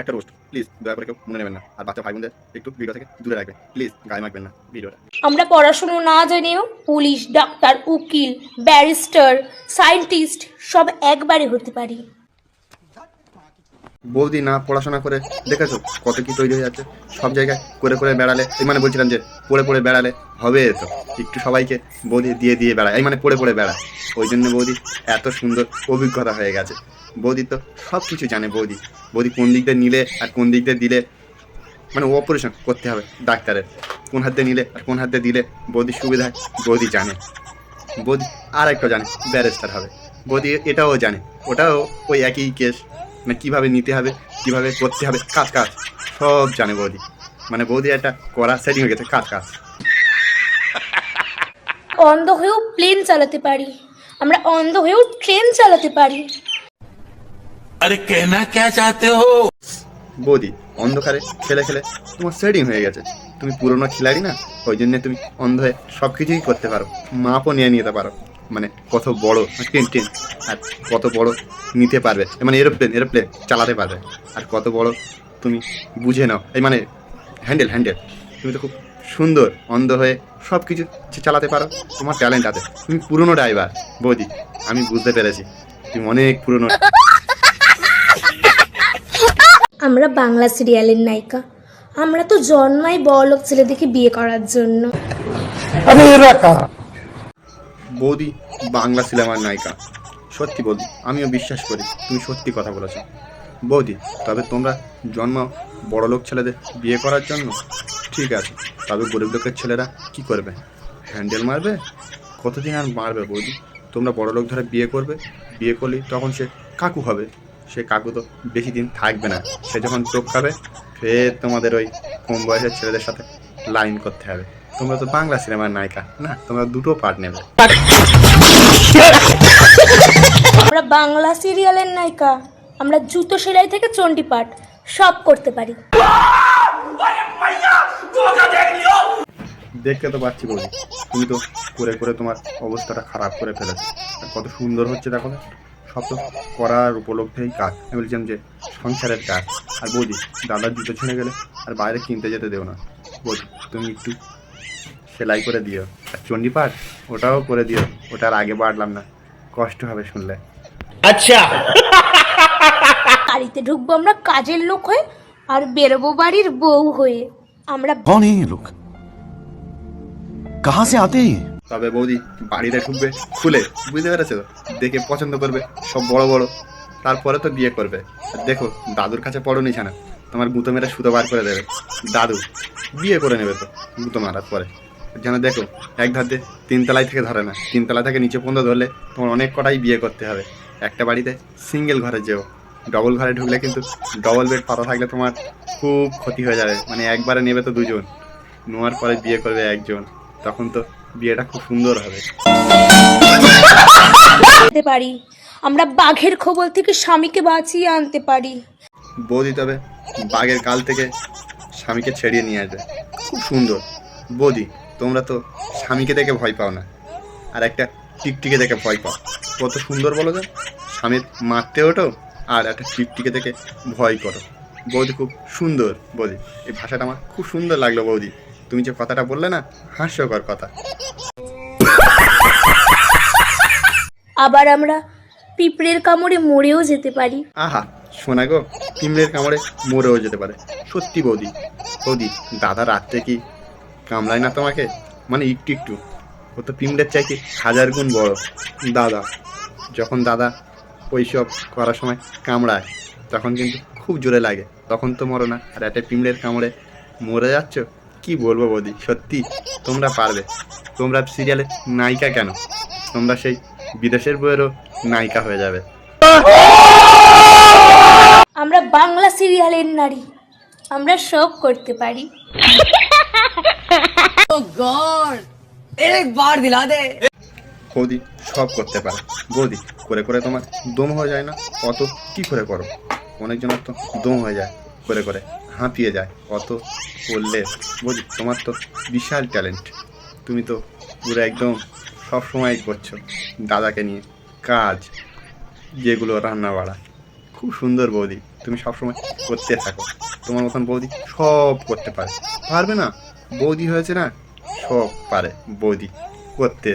একটা roast please দয়া করে কেউ মনে নেবেন না। আর বাচ্চা ভাই বোনদের একটু ভিডিও থেকে দূরে রাখবেন। প্লিজ গায়ে মাখবেন না ভিডিওটা আমরা পড়াশুনো না জেনেও পুলিশ, ডাক্তার, উকিল ব্যারিস্টার সায়েন্টিস্ট সব একবারে হতে পারি। বৌদি না পড়াশোনা করে, দেখেছ কত কি তৈরি হয়ে যাচ্ছে সব জায়গায় করে করে বেড়ালে, এই মানে বলছিলাম যে পড়ে পড়ে বেড়ালে হবে তো। একটু সবাইকে বৌদি দিয়ে দিয়ে বেড়ায়, এই মানে পড়ে পড়ে বেড়ায়। ওই জন্য বৌদি এত সুন্দর অভিজ্ঞতা হয়ে গেছে। বৌদি তো সব কিছু জানে বৌদি। বৌদি কোন দিক দিয়ে নিলে আর কোন দিক দিয়ে দিলে মানে অপারেশন করতে হবে ডাক্তারের। কোন হাত নিলে আর কোন হাত দিলে বৌদি সুবিধা বৌদি জানে। বৌদি আর একটা জানে, ব্যারেস্টার হবে। বৌদি এটাও জানে, ওটাও ওই একই কেস না কীভাবে নিতে হবে কীভাবে করতে হবে কাজ কাজ সব জানে বৌদি। মানে বৌদি একটা করা সেটিং হয়ে গেছে কাজ কাজ। অন্ধ হয়েও প্লেন চালাতে পারি আমরা অন্ধ হয়েও ট্রেন চালাতে পারি। আরে কেনা কে চাতে হো? বৌদি অন্ধকারে খেলে খেলে তোমার সেটিং হয়ে গেছে। তুমি পুরোনো খিলাড়ি না ওই জন্য তুমি অন্ধ হয়ে সব কিছুই করতে পারো। মাপও নিয়ে নিতে পারো। মানে কত বড় হ্যাঁ, টেন টেন আর কত বড় নিতে পারবে। মানে এরোপ্লেন এরোপ্লেন চালাতে পারবে। আর কত বড় তুমি বুঝে নাও। এই মানে হ্যান্ডেল হ্যান্ডেল তুমি তো খুব সুন্দর অন্ধ হয়ে সব কিছু চালাতে পারো তোমার ট্যালেন্ট আছে। তুমি পুরনো ড্রাইভার বৌদি আমি বুঝতে পেরেছি। তুমি অনেক পুরনো। আমরা বাংলা সিরিয়ালের নায়িকা। আমরা তো জন্মাই বড়লোক ছেলেদেরকে বিয়ে করার জন্য। বৌদি বাংলা সিনেমার নায়িকা। সত্যি বৌদি, আমিও বিশ্বাস করি, তুমি সত্যি কথা বলেছ। বৌদি, তবে তোমরা জন্ম বড়লোক ছেলেদের বিয়ে করার জন্য ঠিক আছে, তবে গরিব লোকের ছেলেরা কি করবে? হ্যান্ডেল মারবে? কতদিন আর মারবে বৌদি? তোমরা বড় লোক ধরে বিয়ে করবে, বিয়ে করলে তখন সে কাকু হবে। সে কাকু তো বেশি দিন থাকবে না, সে যখন চোখ খাবে ফের তোমাদের ওই কম বয়সের ছেলেদের সাথে লাইন করতে হবে। তোমরা তো বাংলা সিনেমার নায়িকা, না? তোমরা দুটো পার্ট নেবে। আমরা বাংলা সিরিয়ালের নায়িকা, আমরা জুতো সেলাই থেকে চণ্ডীপাঠ, সব করতে পারি। দেখতে তো পাচ্ছি বলি তুমি তো করে করে তোমার অবস্থাটা খারাপ করে ফেলেছো। আর কত সুন্দর হচ্ছে দেখো। সব তো করার উপলব্ধেই কাজ। আমি বলছিলাম যে সংসারের কাজ। আর বৌদি, দাদার জুতো ছিঁড়ে গেলে আর বাইরে কিনতে যেতে দেও না। বৌদি, তুমি একটু সেলাই করে দিও। আর চণ্ডীপাঠ, ওটাও করে দিও। ওটা আর আগে বাড়লাম না। কষ্ট হবে শুনলে বাড়িতে ঢুকবো আমরা কাজের লোক হয়ে আর বেরোবো বাড়ির বউ হয়ে আমরা कौन है ये लोग कहां से आते हैं ये? তবে বৌদি বাড়িতে ঢুকবে খুলে বুঝতে পেরেছো তো? দেখে পছন্দ করবে সব বড় বড় তারপরে তো বিয়ে করবে আর দেখো দাদুর কাছে পড়ো নিছে না তোমার গুঁতো মেরে সুতো বার করে দেবে দাদু বিয়ে করে নেবে তো গুঁতো মারার পরে যেন দেখো এক ধার দিয়ে তিনতলায় থেকে ধরে না। তিনতলা থেকে নিচে পর্যন্ত ধরলে তোমার অনেক কটাই বিয়ে করতে হবে। একটা বাড়িতে সিঙ্গেল ঘরে যেও। ডবল ঘরে ঢুকলে কিন্তু ডবল বেড পাতা থাকলে তোমার খুব ক্ষতি হয়ে যাবে। মানে একবারে নেবে তো দুজন। নেওয়ার পরে বিয়ে করবে একজন। তখন তো বিয়েটা খুব সুন্দর হবে। আনতে পারি। আমরা বাঘের খবর থেকে স্বামীকে বাঁচিয়ে আনতে পারি। বৌদি তবে বাঘের কাল থেকে স্বামীকে ছেড়িয়ে নিয়ে আসবে। খুব সুন্দর। বৌদি তোমরা তো স্বামীকে দেখে ভয় পাও না। আর একটা টিকটিকে দেখে ভয় পাও। কত সুন্দর বলো তো। স্বামীর মারতে ওঠো আর একটা টিকটিকে দেখে ভয় করো। বৌদি খুব সুন্দর বৌদি। এই ভাষাটা আমার খুব সুন্দর লাগল বৌদি। তুমি যে কথাটা বললে না হাস্যকর কথা। আবার আমরা পিঁপড়ের কামড়ে মরেও যেতে পারি। আহা শোনা গো পিমড়ের কামড়ে মরেও যেতে পারে। সত্যি বৌদি। বৌদি দাদা রাত্রে কি কামড়ায় না তোমাকে? মানে একটু একটু। ও তো পিমড়ের চাইতে হাজার গুণ বড়। দাদা, যখন দাদা ওইসব করার সময় কামড়ায়, তখন কিন্তু খুব জোরে লাগে। তখন তো মরো না। আর একটা পিমড়ের কামড়ে মরে যাচ্ছ? কি বলব বৌদি, সত্যি, তোমরা পারবে। তোমরা সিরিয়ালে নায়িকা কেন? তোমরা সেই বিদেশের বইয়েরও নায়িকা হয়ে যাবে। আমরা বাংলা সিরিয়ালের নারী। আমরা সব করতে পারি। ও বৌদি সব করতে পারে। বৌদি করে করে তোমার দম হয়ে যায় না? অত কি করে করো? অনেকজনের তো দম হয়ে যায়, করে করে হাঁপিয়ে যায়। অত করলে বৌদি তোমার তো বিশাল ট্যালেন্ট তুমি তো পুরো একদম সব সময় করছ দাদাকে নিয়ে। কাজ, যেগুলো রান্না বাড়া খুব সুন্দর বৌদি তুমি সবসময় করতে থাকো। তোমার মতন বৌদি সব করতে পারে। পারবে না? বৌদি হয়েছে না, সব পারে বৌদি করতে।